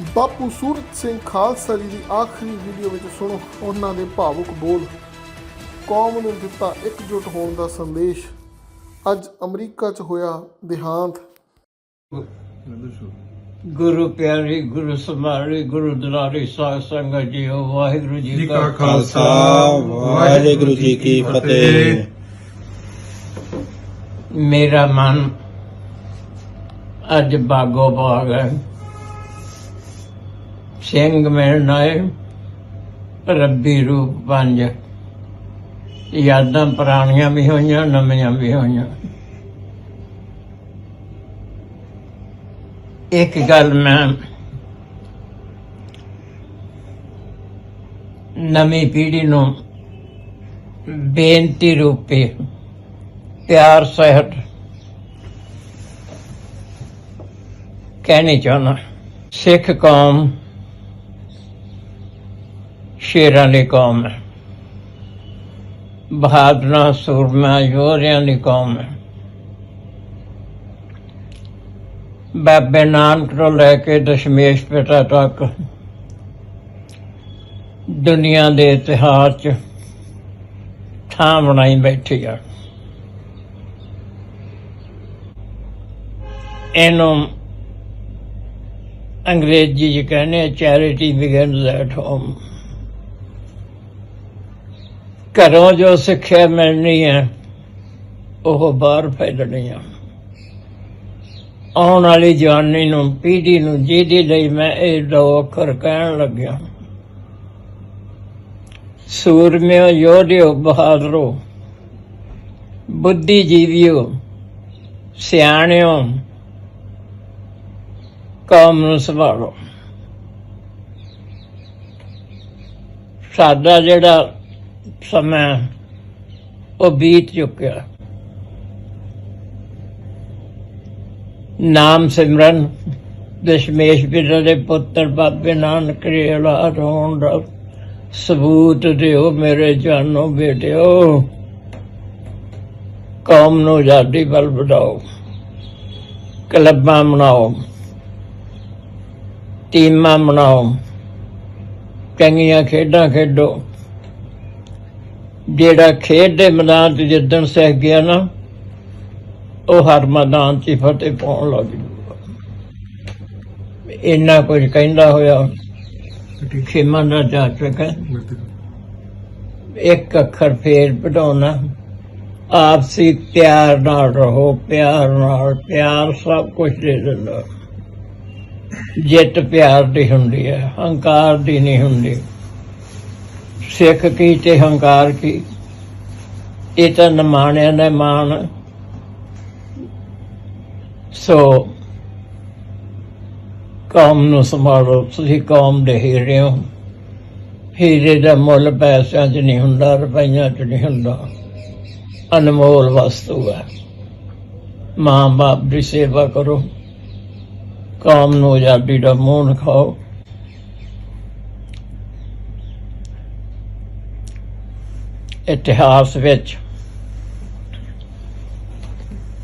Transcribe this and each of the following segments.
ਬਾਪੂ ਸੂਰਤ ਸਿੰਘ ਖਾਲਸਾ ਜੀ ਦੀ ਆਖਰੀ ਵੀਡੀਓ ਵਿੱਚ ਸੁਣੋ, ਉਹਨਾਂ ਦੇ ਭਾਵੁਕ ਬੋਲ। ਕੌਮ ਨੂੰ ਦਿੱਤਾ ਇਕਜੁੱਟ ਹੋਣ ਦਾ ਸੰਦੇਸ਼। ਅੱਜ ਅਮਰੀਕਾ 'ਚ ਹੋਇਆ ਦੇਹਾਂਤ। ਗੁਰੂ ਪਿਆਰੀ, ਗੁਰੂ ਸਮਾਰੀ, ਗੁਰੂ ਦੁਲਾਰੀ ਸਾਧ ਸੰਗਤ ਜੀਓ ਵਾਹਿਗੁਰੂ ਜੀ ਕਾ ਖਾਲਸਾ, ਵਾਹਿਗੁਰੂ ਜੀ ਕੀ ਫਤਿਹ। ਮੇਰਾ ਮਨ ਅੱਜ ਬਾਗੋ ਬਾਗ ਹੈ। ਸਿੰਘ ਮਿਲਣ ਆਏ ਰੱਬੀ ਰੂਪ ਪੰਜ। ਯਾਦਾਂ ਪੁਰਾਣੀਆਂ ਵੀ ਹੋਈਆਂ, ਨਵੀਆਂ ਵੀ ਹੋਈਆਂ। ਇੱਕ ਗੱਲ ਮੈਂ ਨਵੀਂ ਪੀੜ੍ਹੀ ਨੂੰ ਬੇਨਤੀ ਰੂਪੇ ਪਿਆਰ, ਸਹਿਤ ਕਹਿਣੀ ਚਾਹੁੰਦਾ। ਸਿੱਖ ਕੌਮ ਸ਼ੇਰਾਂ ਦੀ ਕੌਮ ਹੈ। ਬਹਾਦਰਾਂ, ਸੂਰਮਾ, ਯੋਧਿਆਂ ਦੀ ਕੌਮ ਹੈ। ਬਾਬੇ ਨਾਨਕ ਤੋਂ ਲੈ ਕੇ ਦਸ਼ਮੇਸ਼ ਪਿਤਾ ਤੱਕ ਦੁਨੀਆ ਦੇ ਇਤਿਹਾਸ 'ਚ ਥਾਂ ਬਣਾਈ ਬੈਠੀ ਆ। ਇਹਨੂੰ ਅੰਗਰੇਜ਼ੀ ਚ ਕਹਿੰਦੇ ਚੈਰਿਟੀ ਬਿਗਨਸ ਐਟ ਹੋਮ ਘਰੋਂ ਜੋ ਸਿੱਖਿਆ ਮਿਲਣੀ ਹੈ, ਉਹ ਬਾਹਰ ਫੈਲਣੀ ਆ। ਆਉਣ ਵਾਲੀ ਜਵਾਨੀ ਨੂੰ, ਪੀੜ੍ਹੀ ਨੂੰ, ਜਿਹਦੇ ਲਈ ਮੈਂ ਇਹ ਦੋ ਅੱਖਰ ਕਹਿਣ ਲੱਗਿਆ। ਸੂਰਮਿਓ, ਯੋਧਿਓ, ਬਹਾਦਰੋ, ਬੁੱਧੀਜੀਵੀਓ, ਸਿਆਣਿਓ, ਕੌਮ ਨੂੰ ਸੰਭਾਲੋ। ਸਾਡਾ ਜਿਹੜਾ ਸਮਾਂ ਉਹ ਬੀਤ ਚੁੱਕਿਆ। ਨਾਮ ਸਿਮਰਨ ਦਸ਼ਮੇਸ਼ ਪਿਤਾ ਦੇ ਪੁੱਤਰ ਬਾਬੇ ਨਾਨਕ ਰੇਲਾ ਰੋਣ ਹੋਣ ਦਾ ਸਬੂਤ ਦਿਓ ਮੇਰੇ ਜਾਨੋ ਬੇਟਿਓ। ਕੌਮ ਨੂੰ ਆਜ਼ਾਦੀ ਵੱਲ ਵਧਾਓ। ਕਲੱਬਾਂ ਬਣਾਓ ਟੀਮਾਂ ਬਣਾਓ ਚੰਗੀਆਂ ਖੇਡਾਂ ਖੇਡੋ। ਜਿਹੜਾ ਖੇਡ ਦੇ ਮੈਦਾਨ 'ਚ ਜਿੱਦਣ ਸਹਿ ਗਿਆ ਨਾ, ਉਹ ਹਰ ਮੈਦਾਨ 'ਚ ਹੀ ਫਤਿਹ ਪਾਉਣ ਲੱਗ ਜੂਗਾ। ਇੰਨਾ ਕੁਝ ਕਹਿੰਦਾ ਹੋਇਆ, ਖਿਮਾ ਨਾ ਜਾ ਸਕੇ ਇੱਕ ਅੱਖਰ ਫੇਰ ਪੜਾਉਣਾ ਆਪਸੀ ਪਿਆਰ ਨਾਲ ਰਹੋ, ਪਿਆਰ ਨਾਲ, ਪਿਆਰ ਸਭ ਕੁਝ ਦੇ ਦਿੰਦਾ। ਜਿੱਤ ਪਿਆਰ ਦੀ ਹੁੰਦੀ ਹੈ, ਹੰਕਾਰ ਦੀ ਨਹੀਂ ਹੁੰਦੀ। ਸਿੱਖ ਕੀ ਤੇ ਹੰਕਾਰ ਕੀ। ਇਹ ਤਾਂ ਨਮਾਣਿਆਂ ਦਾ ਮਾਣ। ਸੋ ਕੌਮ ਨੂੰ ਸੰਭਾਲੋ। ਤੁਸੀਂ ਕੌਮ ਦੇ ਹੀਰੇ ਹੋ। ਹੀਰੇ ਦਾ ਮੁੱਲ ਪੈਸਿਆਂ 'ਚ ਨਹੀਂ ਹੁੰਦਾ, ਰੁਪਈਆਂ 'ਚ ਨਹੀਂ ਹੁੰਦਾ। ਅਨਮੋਲ ਵਸਤੂ ਹੈ। ਮਾਂ ਬਾਪ ਦੀ ਸੇਵਾ ਕਰੋ। ਕੌਮ ਨੂੰ ਆਜ਼ਾਦੀ ਦਾ ਮੂੰਹ ਖਾਓ। ਇਤਿਹਾਸ ਵਿੱਚ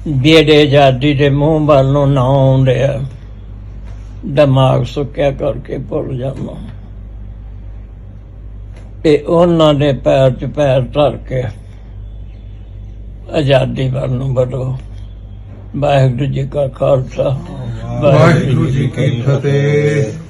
ਬੇੜੇ ਆਜ਼ਾਦੀ ਦੇ ਮੂੰਹ ਵੱਲ ਨੂੰ ਨਾ ਆਉਂਦੇ ਆ ਦਿਮਾਗ ਸੁੱਕਿਆ ਕਰਕੇ ਭੁੱਲ ਜਾਂਦਾ। ਤੇ ਉਹਨਾਂ ਦੇ ਪੈਰ 'ਚ ਪੈਰ ਧਰ ਕੇ ਆਜ਼ਾਦੀ ਵੱਲ ਨੂੰ ਵਧੋ। ਵਾਹਿਗੁਰੂ ਜੀ ਕਾ ਖਾਲਸਾ। ਵਾਹਿਗੁਰੂ ਜੀ ਕੀ ਫਤਿਹ।